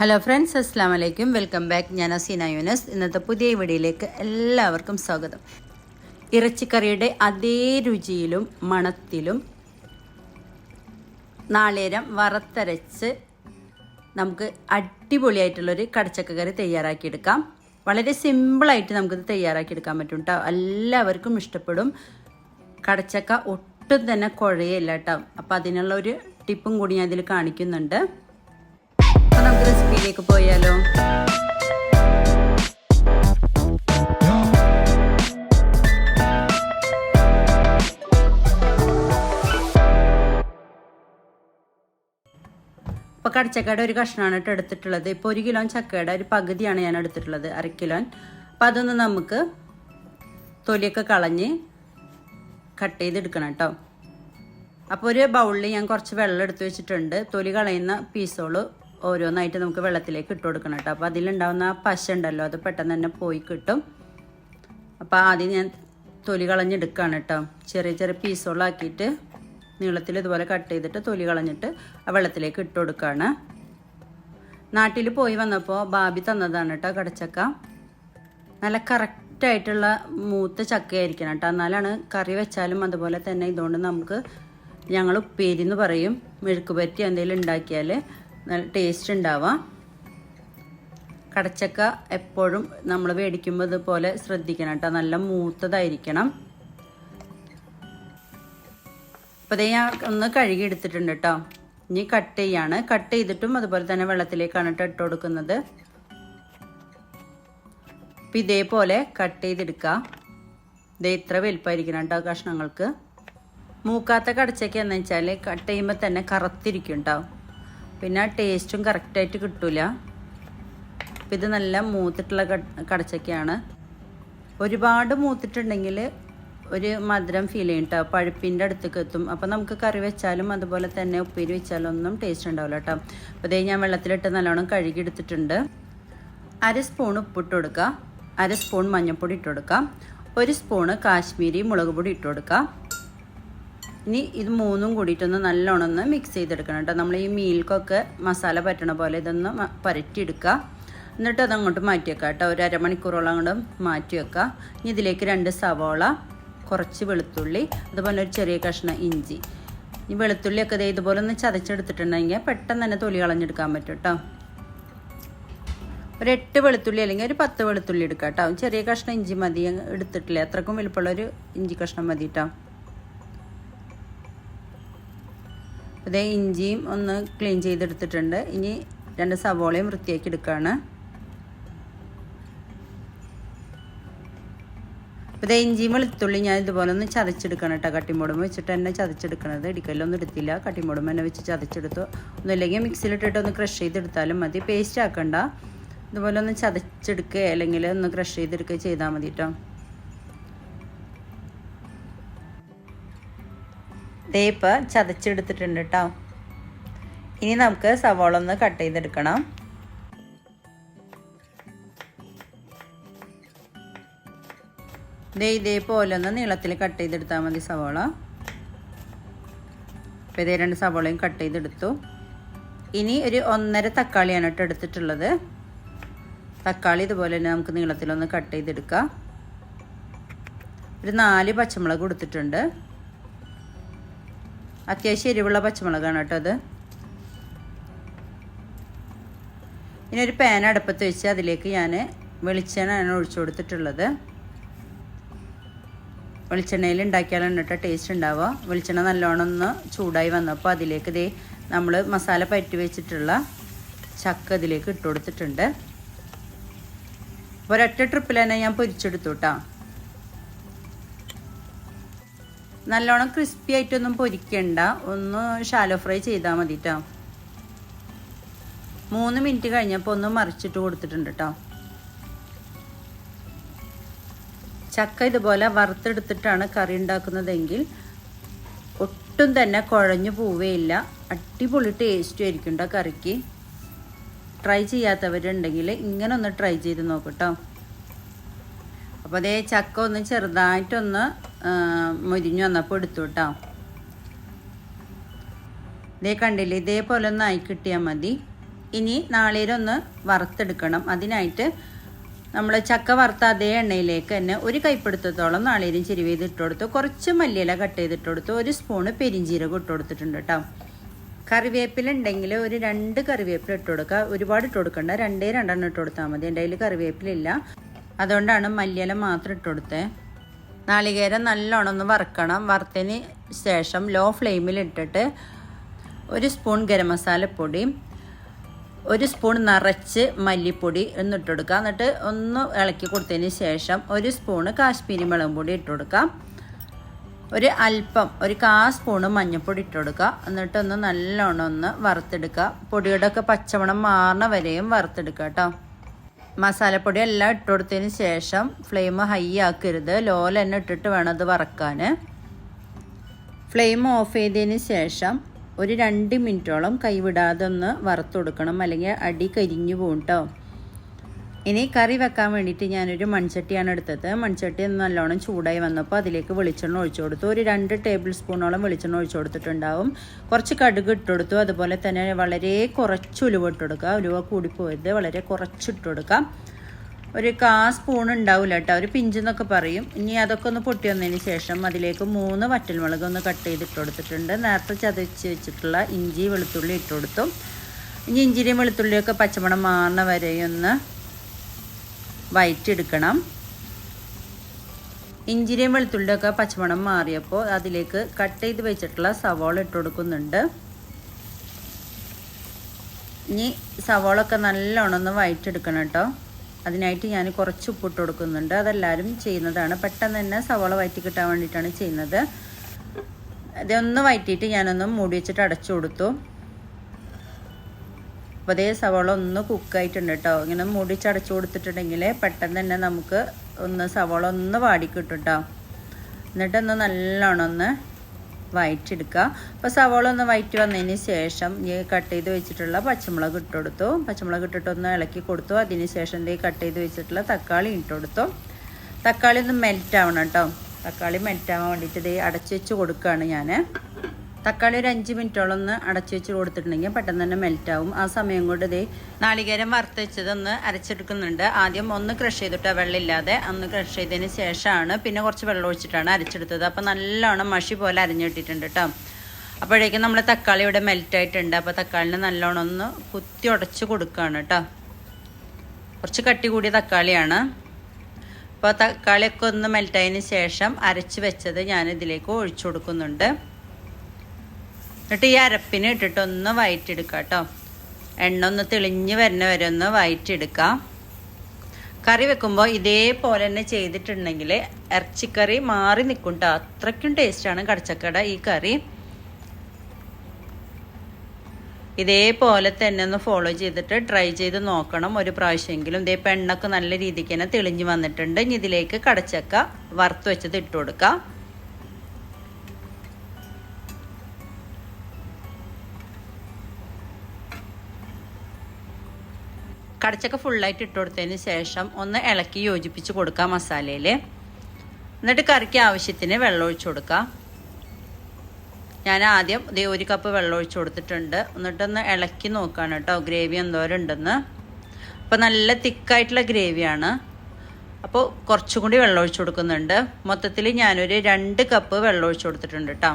Hello friends അസ്സാം വലൈക്കും welcome back ഞാൻ അസീന യൂനസ് ഇന്നത്തെ പുതിയ വീഡിയോയിലേക്ക് എല്ലാവർക്കും സ്വാഗതം. ഇറച്ചിക്കറിയുടെ അതേ രുചിയിലും മണത്തിലും നാളേരം വറുത്തരച്ച് നമുക്ക് അടിപൊളിയായിട്ടുള്ളൊരു കടച്ചക്ക കറി തയ്യാറാക്കിയെടുക്കാം. വളരെ സിമ്പിളായിട്ട് നമുക്കിത് തയ്യാറാക്കിയെടുക്കാൻ പറ്റും കേട്ടോ എല്ലാവർക്കും ഇഷ്ടപ്പെടും. കടച്ചക്ക ഒട്ടും തന്നെ കുഴയല്ല കേട്ടോ അപ്പം അതിനുള്ള ഒരു ടിപ്പും കൂടി ഞാൻ ഇതിൽ കാണിക്കുന്നുണ്ട്. അപ്പോൾ നമുക്ക് റെസിപ്പിയിലേക്ക് പോയാലോ ഇപ്പോൾ കടച്ചക്കയുടെ ഒരു കഷ്ണമാണ് കേട്ടോ എടുത്തിട്ടുള്ളത്. ഇപ്പൊ ഒരു കിലോ ചക്കയുടെ ഒരു പകുതിയാണ് ഞാൻ എടുത്തിട്ടുള്ളത് അര കിലോ അപ്പൊ അതൊന്ന് നമുക്ക് തൊലിയൊക്കെ കളഞ്ഞ് കട്ട് ചെയ്തെടുക്കണം കേട്ടോ. അപ്പോൾ ഒരു ബൗളിൽ ഞാൻ കുറച്ച് വെള്ളം എടുത്ത് വെച്ചിട്ടുണ്ട്. തൊലി കളയുന്ന പീസുകൾ ഓരോന്നായിട്ട് നമുക്ക് വെള്ളത്തിലേക്ക് ഇട്ട് കൊടുക്കണം കേട്ടോ. അപ്പോൾ അതിലുണ്ടാവുന്ന ആ പശ ഉണ്ടല്ലോ അത് പെട്ടെന്ന് തന്നെ പോയി കിട്ടും. അപ്പോൾ ആദ്യം ഞാൻ തൊലി കളഞ്ഞെടുക്കുകയാണ് കേട്ടോ. ചെറിയ ചെറിയ പീസുകളാക്കിയിട്ട് നീളത്തിൽ ഇതുപോലെ കട്ട് ചെയ്തിട്ട് തൊലി കളഞ്ഞിട്ട് ആ വെള്ളത്തിലേക്ക് ഇട്ട് കൊടുക്കുകയാണ് നാട്ടിൽ പോയി വന്നപ്പോൾ ബാബി തന്നതാണ് കേട്ടോ കടച്ചക്ക. നല്ല കറക്റ്റായിട്ടുള്ള മൂത്ത ചക്കയായിരിക്കണം കേട്ടോ. എന്നാലാണ് കറി വെച്ചാലും അതുപോലെ തന്നെ ഇതുകൊണ്ട് നമുക്ക് ഞങ്ങൾ ഉപ്പേരി എന്ന് പറയും. മെഴുക്ക് പറ്റി എന്തെങ്കിലും ഉണ്ടാക്കിയാൽ നല്ല ടേസ്റ്റ് ഉണ്ടാവാം. കടച്ചക്ക എപ്പോഴും നമ്മൾ മേടിക്കുമ്പോൾ ഇതുപോലെ ശ്രദ്ധിക്കണം കേട്ടോ. നല്ല മൂത്തതായിരിക്കണം. അപ്പോൾ ഇതേ ഞാൻ ഒന്ന് കഴുകി എടുത്തിട്ടുണ്ട് കേട്ടോ. ഇനി കട്ട് ചെയ്യാണ്. കട്ട് ചെയ്തിട്ടും അതുപോലെ തന്നെ വെള്ളത്തിലേക്കാണ് കേട്ടോ ഇട്ട് കൊടുക്കുന്നത്. അപ്പം ഇതേപോലെ കട്ട് ചെയ്തെടുക്കുക ഇതേ ഇത്ര വലുപ്പമായിരിക്കണം കേട്ടോ കഷ്ണങ്ങൾക്ക്. മൂക്കാത്ത കടച്ചക്ക എന്ന് വെച്ചാൽ കട്ട് ചെയ്യുമ്പോൾ തന്നെ കറുത്തിരിക്കും കേട്ടോ. പിന്നെ ടേസ്റ്റും കറക്റ്റായിട്ട് കിട്ടൂല. അപ്പം ഇത് നല്ല മൂത്തിട്ടുള്ള കടച്ചക്കയാണ്. ഒരുപാട് മൂത്തിട്ടുണ്ടെങ്കിൽ ഒരു മധുരം ഫീൽ ചെയ്യും കേട്ടോ പഴുപ്പിന്റെ അടുത്തേക്ക് എത്തും. അപ്പോൾ നമുക്ക് കറി വെച്ചാലും അതുപോലെ തന്നെ ഉപ്പേരി വെച്ചാലും ഒന്നും ടേസ്റ്റ് ഉണ്ടാവില്ല കേട്ടോ അപ്പോൾ ഇതേ ഞാൻ വെള്ളത്തിലിട്ട് നല്ലോണം കഴുകി എടുത്തിട്ടുണ്ട്. അര സ്പൂൺ ഉപ്പിട്ട് കൊടുക്കുക അര സ്പൂൺ മഞ്ഞൾപ്പൊടി ഇട്ട് കൊടുക്കാം. ഒരു സ്പൂണ് കാശ്മീരി മുളക് പൊടി ഇട്ട് കൊടുക്കാം. ഇനി ഇത് മൂന്നും കൂടിയിട്ടൊന്ന് നല്ലോണം ഒന്ന് മിക്സ് ചെയ്തെടുക്കണം കേട്ടോ. നമ്മൾ ഈ മീൽക്കൊക്കെ മസാല പറ്റണ പോലെ ഇതൊന്ന് പരറ്റിയെടുക്കുക. എന്നിട്ട് അതങ്ങോട്ട് അങ്ങോട്ട് മാറ്റി വെക്കുക കേട്ടോ. ഒരു അരമണിക്കൂറോളം അങ്ങോട്ട് മാറ്റി വെക്കുക ഇനി ഇതിലേക്ക് രണ്ട് സവോള കുറച്ച് വെളുത്തുള്ളി അതുപോലെ ഒരു ചെറിയ കഷ്ണം ഇഞ്ചി. ഈ വെളുത്തുള്ളിയൊക്കെ ദേ ഇതുപോലെ ഒന്ന് ചതച്ചെടുത്തിട്ടുണ്ടെങ്കിൽ പെട്ടെന്ന് തന്നെ തൊലി കളഞ്ഞെടുക്കാൻ പറ്റും കേട്ടോ. ഒരു എട്ട് വെളുത്തുള്ളി അല്ലെങ്കിൽ ഒരു പത്ത് വെളുത്തുള്ളി എടുക്കാം കേട്ടോ. ചെറിയ കഷ്ണം ഇഞ്ചി മതി. എടുത്തിട്ടില്ല? അത്രക്കും വലുപ്പമുള്ള ഒരു ഇഞ്ചി കഷ്ണം മതി കേട്ടോ. അതേ ഇഞ്ചിയും ഒന്ന് ക്ലീൻ ചെയ്തെടുത്തിട്ടുണ്ട്. ഇനി രണ്ട് സവോളയും വൃത്തിയാക്കി എടുക്കുകയാണ് ഇതേ ഇഞ്ചിയും വെളുത്തുള്ളി ഞാൻ ഇതുപോലെ ഒന്ന് ചതച്ചെടുക്കണം കേട്ടോ. കട്ടിമുടുമ്പ് വെച്ചിട്ട് തന്നെ ചതച്ചെടുക്കണത്. ഇടിക്കലൊന്നും എടുത്തില്ല. കട്ടിമുടുമ്പ് തന്നെ വെച്ച് ചതച്ചെടുത്തു. ഒന്നുമില്ലെങ്കിൽ മിക്സിയിലിട്ടിട്ട് ഒന്ന് ക്രഷ് ചെയ്തെടുത്താലും മതി. പേസ്റ്റ് ആക്കണ്ട. ഇതുപോലെ ഒന്ന് ചതച്ചെടുക്കുക അല്ലെങ്കിൽ ഒന്ന് ക്രഷ് ചെയ്തെടുക്കുക ചെയ്താൽ മതി കേട്ടോ. തേപ്പ് ചതച്ചെടുത്തിട്ടുണ്ട് കേട്ടോ ഇനി നമുക്ക് സവോള ഒന്ന് കട്ട് ചെയ്തെടുക്കണം. ദേ ഇതേപോലെ ഒന്ന് നീളത്തിൽ കട്ട് ചെയ്തെടുത്താൽ മതി സവോള. അപ്പോൾ ഇതേ രണ്ട് സവോളയും കട്ട് ചെയ്തെടുത്തു. ഇനി ഒരു ഒന്നര തക്കാളിയാണ് കേട്ടോ എടുത്തിട്ടുള്ളത്. തക്കാളി ഇതുപോലെ തന്നെ നമുക്ക് നീളത്തിലൊന്ന് കട്ട് ചെയ്തെടുക്കാം. ഒരു നാല് പച്ചമുളക് കൊടുത്തിട്ടുണ്ട്. അത്യാവശ്യം എരിവുള്ള പച്ചമുളകാണ് കേട്ടോ അത്. ഇനി ഒരു പാൻ അടുപ്പത്ത് വെച്ച് അതിലേക്ക് ഞാൻ വെളിച്ചെണ്ണയാണ് ഒഴിച്ചു കൊടുത്തിട്ടുള്ളത്. വെളിച്ചെണ്ണയിൽ ഉണ്ടാക്കിയാലാണ് കേട്ടോ ടേസ്റ്റ് ഉണ്ടാവുക. വെളിച്ചെണ്ണ നല്ലോണം ഒന്ന് ചൂടായി വന്നപ്പോൾ അതിലേക്ക് ദേ നമ്മൾ മസാല പറ്റി വെച്ചിട്ടുള്ള ചക്ക ഇതിലേക്ക് ഇട്ട് കൊടുത്തിട്ടുണ്ട്. ഒരൊറ്റ ട്രിപ്പിൽ തന്നെ ഞാൻ പൊരിച്ചെടുത്തു കേട്ടോ. നല്ലോണം ക്രിസ്പി ആയിട്ടൊന്നും പൊരിക്കണ്ട. ഒന്ന് ഷാലോ ഫ്രൈ ചെയ്താൽ മതി കേട്ടോ മൂന്ന് മിനിറ്റ് കഴിഞ്ഞപ്പോൾ ഒന്ന് മറിച്ചിട്ട് കൊടുത്തിട്ടുണ്ട് കേട്ടോ ചക്ക ഇതുപോലെ വറുത്തെടുത്തിട്ടാണ് കറി ഉണ്ടാക്കുന്നതെങ്കിൽ ഒട്ടും തന്നെ കുഴഞ്ഞു പോവുകയില്ല അടിപൊളി ടേസ്റ്റും ആയിരിക്കും കേട്ടോ കറിക്ക്. ട്രൈ ചെയ്യാത്തവരുണ്ടെങ്കിൽ ഇങ്ങനെ ഒന്ന് ട്രൈ ചെയ്ത് നോക്കട്ടോ അപ്പോൾ അതേ ചക്ക ഒന്ന് ചെറുതായിട്ടൊന്ന് മുരിഞ്ഞു വന്നപ്പോൾ എടുത്തു കേട്ടോ ഇതേ കണ്ടില്ലേ ഇതേപോലെ ഒന്ന് ആയി കിട്ടിയാൽ മതി. ഇനി നാളേരൊന്ന് വറുത്തെടുക്കണം. അതിനായിട്ട് നമ്മൾ ചക്ക വറുത്ത അതേ എണ്ണയിലേക്ക് തന്നെ ഒരു കൈപ്പെടുത്തത്തോളം നാളേരും ചെരുവ് ചെയ്ത് ഇട്ട് കൊടുത്തു. കുറച്ച് മല്ലിയില കട്ട് ചെയ്തിട്ട് കൊടുത്തു. ഒരു സ്പൂണ് പെരിഞ്ചീരകം ഇട്ട് കൊടുത്തിട്ടുണ്ട് കേട്ടോ കറിവേപ്പില ഉണ്ടെങ്കിൽ ഒരു രണ്ട് കറിവേപ്പില ഇട്ട് കൊടുക്കുക ഒരുപാട് ഇട്ട് കൊടുക്കണ്ട. രണ്ടേ രണ്ടെണ്ണം ഇട്ട് കൊടുത്താൽ മതി. എന്റെ കയ്യിൽ കറിവേപ്പിലില്ല അതുകൊണ്ടാണ് മല്ലിയില മാത്രം ഇട്ട് കൊടുത്തത് നാളികേരം നല്ലോണം ഒന്ന് വറുക്കണം. വറുത്തതിന് ശേഷം ലോ ഫ്ലെയിമിൽ ഇട്ടിട്ട് ഒരു സ്പൂൺ ഗരം മസാലപ്പൊടി ഒരു സ്പൂൺ നിറച്ച് മല്ലിപ്പൊടി എന്നിട്ട് കൊടുക്കുക. എന്നിട്ട് ഒന്ന് ഇളക്കി കൊടുത്തതിന് ശേഷം ഒരു സ്പൂണ് കാശ്മീരി മുളകും പൊടി ഇട്ട് കൊടുക്കാം ഒരു അല്പം ഒരു കാ സ്പൂണ് മഞ്ഞൾപ്പൊടി ഇട്ട് കൊടുക്കുക. എന്നിട്ടൊന്ന് നല്ലോണം ഒന്ന് വറുത്തെടുക്കുക. പൊടിയുടെ ഒക്കെ പച്ചമണം മാറണ വരെയും വറുത്തെടുക്കുക കേട്ടോ. മസാലപ്പൊടി എല്ലാം ഇട്ട് കൊടുത്തതിന് ശേഷം ഫ്ലെയിം ഹൈ ആക്കരുത്. ലോല തന്നെ ഇട്ടിട്ട് വേണം അത് വറക്കാൻ ഫ്ലെയിം ഓഫ് ചെയ്തതിന് ശേഷം ഒരു രണ്ട് മിനിറ്റോളം കൈവിടാതെ ഒന്ന് വറുത്ത് കൊടുക്കണം. അല്ലെങ്കിൽ അടി കരിഞ്ഞു പോകും കേട്ടോ ഇനി കറി വെക്കാൻ വേണ്ടിയിട്ട് ഞാനൊരു മൺചട്ടിയാണ് എടുത്തത്. മൺചട്ടി നല്ലോണം ചൂടായി വന്നപ്പോൾ അതിലേക്ക് വെളിച്ചെണ്ണ ഒഴിച്ചു കൊടുത്തു. ഒരു രണ്ട് ടേബിൾ സ്പൂണോളം വെളിച്ചെണ്ണ ഒഴിച്ചു കൊടുത്തിട്ടുണ്ടാവും. കുറച്ച് കടുക് ഇട്ടുകൊടുത്തു അതുപോലെ തന്നെ വളരെ കുറച്ച് ഉലുവ ഇട്ടുകൊടുക്കുക ഉലുവ കൂടിപ്പോയത് വളരെ കുറച്ച് കൊടുക്കാം ഒരു കാ സ്പൂൺ ഉണ്ടാവില്ല കേട്ടോ. ഒരു പിഞ്ചെന്നൊക്കെ പറയും. ഇനി അതൊക്കെ ഒന്ന് പൊട്ടി വന്നതിന് ശേഷം അതിലേക്ക് മൂന്ന് വറ്റൽമുളക് ഒന്ന് കട്ട് ചെയ്തിട്ട് കൊടുത്തിട്ടുണ്ട്. നേരത്തെ ചതച്ച് വെച്ചിട്ടുള്ള ഇഞ്ചി വെളുത്തുള്ളി ഇട്ട് കൊടുത്തു. ഇനി ഇഞ്ചിരിയും വെളുത്തുള്ളിയൊക്കെ പച്ചമണം മാറുന്ന വരെയൊന്ന് വയറ്റെടുക്കണം ഇഞ്ചിരിയും വെളുത്തുള്ളിയൊക്കെ പച്ചമണം മാറിയപ്പോൾ അതിലേക്ക് കട്ട് ചെയ്ത് വെച്ചിട്ടുള്ള സവാള ഇട്ട് കൊടുക്കുന്നുണ്ട്. ഇനി സവോളൊക്കെ നല്ലോണം ഒന്ന് വയറ്റെടുക്കണം കേട്ടോ അതിനായിട്ട് ഞാൻ കുറച്ച് ഉപ്പിട്ട് കൊടുക്കുന്നുണ്ട്. അതെല്ലാവരും ചെയ്യുന്നതാണ്. പെട്ടെന്ന് തന്നെ സവാള വയറ്റി കിട്ടാൻ വേണ്ടിയിട്ടാണ് ചെയ്യുന്നത്. ഇതൊന്ന് വയറ്റിയിട്ട് ഞാനൊന്ന് മൂടി വെച്ചിട്ട് അടച്ചു കൊടുത്തു. അപ്പോൾ അതേ സവാള ഒന്ന് കുക്കായിട്ടുണ്ട് കേട്ടോ ഇങ്ങനെ മുടിച്ചടച്ചു കൊടുത്തിട്ടുണ്ടെങ്കിൽ പെട്ടെന്ന് തന്നെ നമുക്ക് ഒന്ന് സവാള ഒന്ന് വാടിക്കിട്ടും കേട്ടോ എന്നിട്ടൊന്ന് നല്ലോണം ഒന്ന് വയറ്റെടുക്കുക അപ്പോൾ സവാള ഒന്ന് വയറ്റി വന്നതിന് ശേഷം ഈ കട്ട് ചെയ്ത് വെച്ചിട്ടുള്ള പച്ചമുളക് ഇട്ട് കൊടുത്തു. പച്ചമുളക് ഇട്ടിട്ടൊന്ന് ഇളക്കി കൊടുത്തു. അതിന് ശേഷം ഈ കട്ട് ചെയ്ത് വെച്ചിട്ടുള്ള തക്കാളി ഇട്ട് കൊടുത്തു. തക്കാളി ഒന്ന് മെൽറ്റ് ആവണം കേട്ടോ തക്കാളി മെൽറ്റ് ആവാൻ വേണ്ടിയിട്ട് ഇത് അടച്ചു വെച്ച് കൊടുക്കുകയാണ് ഞാൻ തക്കാളി ഒരു അഞ്ച് മിനിറ്റോളം ഒന്ന് അടച്ചു വെച്ച് കൊടുത്തിട്ടുണ്ടെങ്കിൽ പെട്ടെന്ന് തന്നെ മെൽറ്റ് ആവും. ആ സമയം കൊണ്ട് ഇതേ നാളികേരം വറുത്ത് അരച്ചെടുക്കുന്നുണ്ട്. ആദ്യം ഒന്ന് ക്രഷ് ചെയ്തിട്ട് വെള്ളമില്ലാതെ ഒന്ന് ക്രഷ് ചെയ്തതിന് ശേഷമാണ് പിന്നെ കുറച്ച് വെള്ളം ഒഴിച്ചിട്ടാണ് അരച്ചെടുത്തത്. അപ്പോൾ നല്ലോണം മഷി പോലെ അരഞ്ഞിട്ടിട്ടുണ്ട് കേട്ടോ അപ്പോഴേക്കും നമ്മൾ തക്കാളി ഇവിടെ മെൽറ്റ് ആയിട്ടുണ്ട്. അപ്പോൾ തക്കാളിനെ നല്ലോണം ഒന്ന് കുത്തി ഉടച്ച് കൊടുക്കുകയാണ് കേട്ടോ കുറച്ച് കട്ടി കൂടിയ തക്കാളിയാണ്. അപ്പോൾ തക്കാളിയൊക്കെ ഒന്ന് മെൽറ്റായതിന് ശേഷം അരച്ച് വെച്ചത് ഞാൻ ഇതിലേക്ക് ഒഴിച്ചു കൊടുക്കുന്നുണ്ട്. എന്നിട്ട് ഈ അരപ്പിന് ഇട്ടിട്ട് ഒന്ന് വയറ്റെടുക്കുക കേട്ടോ. എണ്ണ ഒന്ന് തെളിഞ്ഞ് വരുന്ന വരെ ഒന്ന് വയറ്റെടുക്കാം കറി വെക്കുമ്പോൾ ഇതേപോലെ തന്നെ ചെയ്തിട്ടുണ്ടെങ്കിൽ ഇറച്ചിക്കറി മാറി നിൽക്കും കേട്ടോ അത്രയ്ക്കും ടേസ്റ്റാണ് കടച്ചക്കട ഈ കറി. ഇതേപോലെ തന്നെ ഒന്ന് ഫോളോ ചെയ്തിട്ട് ട്രൈ ചെയ്ത് നോക്കണം ഒരു പ്രാവശ്യമെങ്കിലും. ഇതേ പെണ്ണൊക്കെ നല്ല രീതിക്ക് തന്നെ തെളിഞ്ഞ് വന്നിട്ടുണ്ട്. ഇനി ഇതിലേക്ക് കടച്ചക്ക വറുത്ത് വെച്ചത് ഇട്ട് കൊടുക്കാം. കടച്ചക്ക ഫുള്ളായിട്ട് ഇട്ട് കൊടുത്തതിന് ശേഷം ഒന്ന് ഇളക്കി യോജിപ്പിച്ച് കൊടുക്കുക മസാലയിൽ എന്നിട്ട് കറിക്ക് ആവശ്യത്തിന് വെള്ളം ഒഴിച്ചു കൊടുക്കാം ഞാൻ ആദ്യം ഇതേ ഒരു കപ്പ് വെള്ളം ഒഴിച്ചു കൊടുത്തിട്ടുണ്ട്. എന്നിട്ടൊന്ന് ഇളക്കി നോക്കുകയാണ് കേട്ടോ ഗ്രേവി എന്തോരം ഉണ്ടെന്ന് അപ്പോൾ നല്ല തിക്കായിട്ടുള്ള ഗ്രേവിയാണ് അപ്പോൾ കുറച്ചും കൂടി വെള്ളം ഒഴിച്ചു കൊടുക്കുന്നുണ്ട്. മൊത്തത്തിൽ ഞാനൊരു രണ്ട് കപ്പ് വെള്ളം ഒഴിച്ചു കൊടുത്തിട്ടുണ്ട് കേട്ടോ.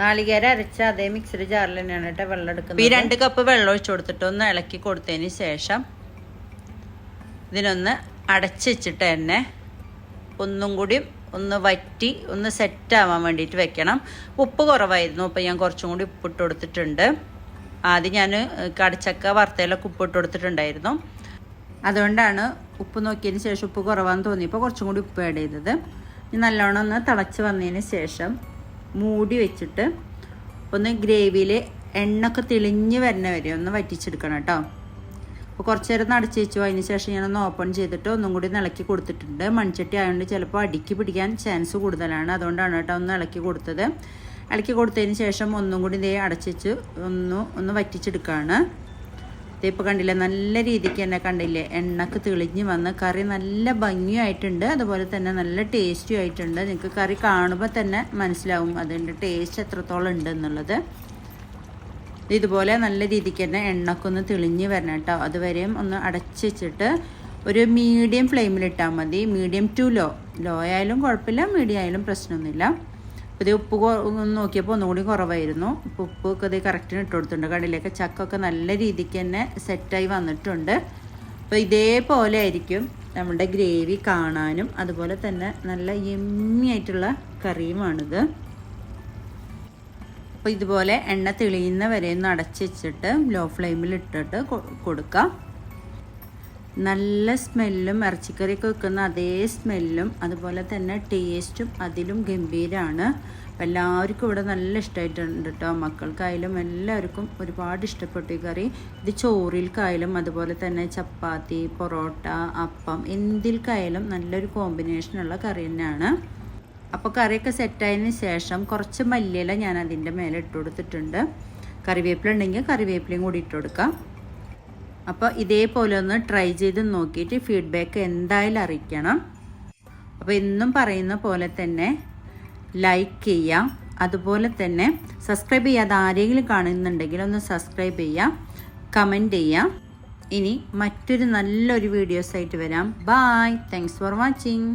നാളികേര അരച്ച അതേ മിക്സർ ജാറിൽ തന്നെയാണ് കേട്ടോ വെള്ളം എടുക്കുന്നത്. ഈ രണ്ട് കപ്പ് വെള്ളം ഒഴിച്ചു കൊടുത്തിട്ട് ഒന്ന് ഇളക്കി കൊടുത്തതിന് ശേഷം ഇതിനൊന്ന് അടച്ച് വെച്ചിട്ട് തന്നെ ഒന്നും കൂടി ഒന്ന് വറ്റി ഒന്ന് സെറ്റാവാൻ വേണ്ടിയിട്ട് വെക്കണം. ഉപ്പ് കുറവായിരുന്നു അപ്പോൾ ഞാൻ കുറച്ചും കൂടി ഉപ്പിട്ട് കൊടുത്തിട്ടുണ്ട്. ആദ്യം ഞാൻ കടച്ചക്ക വറുത്തയിലൊക്കെ ഉപ്പിട്ട് കൊടുത്തിട്ടുണ്ടായിരുന്നു. അതുകൊണ്ടാണ് ഉപ്പ് നോക്കിയതിന് ശേഷം ഉപ്പ് കുറവാന്ന് തോന്നിയപ്പോൾ കുറച്ചും കൂടി ഉപ്പ് ആഡ് ചെയ്തത്. നല്ലോണം ഒന്ന് തിളച്ച് വന്നതിന് ശേഷം മൂടി വെച്ചിട്ട് ഒന്ന് ഗ്രേവിയിൽ എണ്ണൊക്കെ തെളിഞ്ഞ് വരുന്ന വരെ ഒന്ന് വറ്റിച്ചെടുക്കണം കേട്ടോ. അപ്പോൾ കുറച്ച് നേരം അടച്ചു വെച്ചു. അതിന് ശേഷം ഞാനൊന്ന് ഓപ്പൺ ചെയ്തിട്ട് ഒന്നും കൂടി ഇളക്കി കൊടുത്തിട്ടുണ്ട്. മൺചട്ടി ആയതുകൊണ്ട് ചിലപ്പോൾ അടിക്ക് പിടിക്കാൻ ചാൻസ് കൂടുതലാണ്. അതുകൊണ്ടാണ് കേട്ടോ ഒന്ന് ഇളക്കി കൊടുത്തത്. ഇളക്കി കൊടുത്തതിന് ശേഷം ഒന്നും കൂടി ഇതേ അടച്ചു ഒന്ന് ഒന്ന് വറ്റിച്ചെടുക്കുകയാണ് ഇപ്പോൾ കണ്ടില്ലേ നല്ല രീതിക്ക് തന്നെ കണ്ടില്ലേ എണ്ണക്ക് തെളിഞ്ഞ് വന്ന് കറി നല്ല ഭംഗിയായിട്ടുണ്ട്. അതുപോലെ തന്നെ നല്ല ടേസ്റ്റും ആയിട്ടുണ്ട്. നിങ്ങൾക്ക് കറി കാണുമ്പോൾ തന്നെ മനസ്സിലാവും അതിന്റെ ടേസ്റ്റ് എത്രത്തോളം ഉണ്ട് എന്നുള്ളത് ഇതുപോലെ നല്ല രീതിക്ക് തന്നെ എണ്ണൊക്കെ ഒന്ന് തെളിഞ്ഞ് വരണം കേട്ടോ. അതുവരെയും ഒന്ന് അടച്ച് വെച്ചിട്ട് ഒരു മീഡിയം ഫ്ലെയിമിലിട്ടാൽ മതി. മീഡിയം ടു ലോ ലോ ആയാലും കുഴപ്പമില്ല മീഡിയം ആയാലും പ്രശ്നമൊന്നുമില്ല. ഇത് ഉപ്പ് നോക്കിയപ്പോൾ ഒന്നുകൂടി കുറവായിരുന്നു. ഉപ്പ് ഒക്കെ ഇത് കറക്റ്റിന് ഇട്ട് കൊടുത്തിട്ടുണ്ട് കടയിലേക്ക് ചക്കൊക്കെ നല്ല രീതിക്ക് തന്നെ സെറ്റായി വന്നിട്ടുണ്ട്. അപ്പോൾ ഇതേപോലെ ആയിരിക്കും നമ്മുടെ ഗ്രേവി കാണാനും. അതുപോലെ തന്നെ നല്ല യമ്മി ആയിട്ടുള്ള കറിയുമാണിത്. അപ്പോൾ ഇതുപോലെ എണ്ണ തെളിയുന്ന വരെ ഒന്ന് അടച്ച് വെച്ചിട്ട് ലോ ഫ്ലെയിമിൽ ഇട്ടിട്ട് കൊടുക്കുക കൊടുക്കാം. നല്ല സ്മെല്ലും ഇറച്ചിക്കറിയൊക്കെ വെക്കുന്ന അതേ സ്മെല്ലും അതുപോലെ തന്നെ ടേസ്റ്റും അതിലും ഗംഭീരമാണ് എല്ലാവർക്കും ഇവിടെ നല്ല ഇഷ്ടമായിട്ടുണ്ട് കേട്ടോ മക്കൾക്കായാലും എല്ലാവർക്കും ഒരുപാട് ഇഷ്ടപ്പെട്ടു ഈ കറി. ഇത് ചോറിൽക്കായാലും അതുപോലെ തന്നെ ചപ്പാത്തി പൊറോട്ട അപ്പം എന്തിൽക്കായാലും നല്ലൊരു കോമ്പിനേഷനുള്ള കറി തന്നെയാണ്. അപ്പോൾ കറിയൊക്കെ സെറ്റായതിന് ശേഷം കുറച്ച് മല്ലിയില ഞാൻ അതിന്റെ മേലെ ഇട്ട് കൊടുത്തിട്ടുണ്ട്. കറിവേപ്പില ഉണ്ടെങ്കിൽ കറിവേപ്പിലയും കൂടി ഇട്ട് കൊടുക്കാം. അപ്പോൾ ഇതേപോലെ ഒന്ന് ട്രൈ ചെയ്ത് നോക്കിയിട്ട് ഫീഡ്ബാക്ക് എന്തായാലും അറിയിക്കണം. അപ്പോൾ എന്നും പറയുന്ന പോലെ തന്നെ ലൈക്ക് ചെയ്യാം. അതുപോലെ തന്നെ സബ്സ്ക്രൈബ് ചെയ്യാതെ ആരെങ്കിലും കാണുന്നുണ്ടെങ്കിൽ ഒന്ന് സബ്സ്ക്രൈബ് ചെയ്യാം. കമന്റ് ചെയ്യാം. ഇനി മറ്റൊരു നല്ലൊരു വീഡിയോസായിട്ട് വരാം. Bye thanks for watching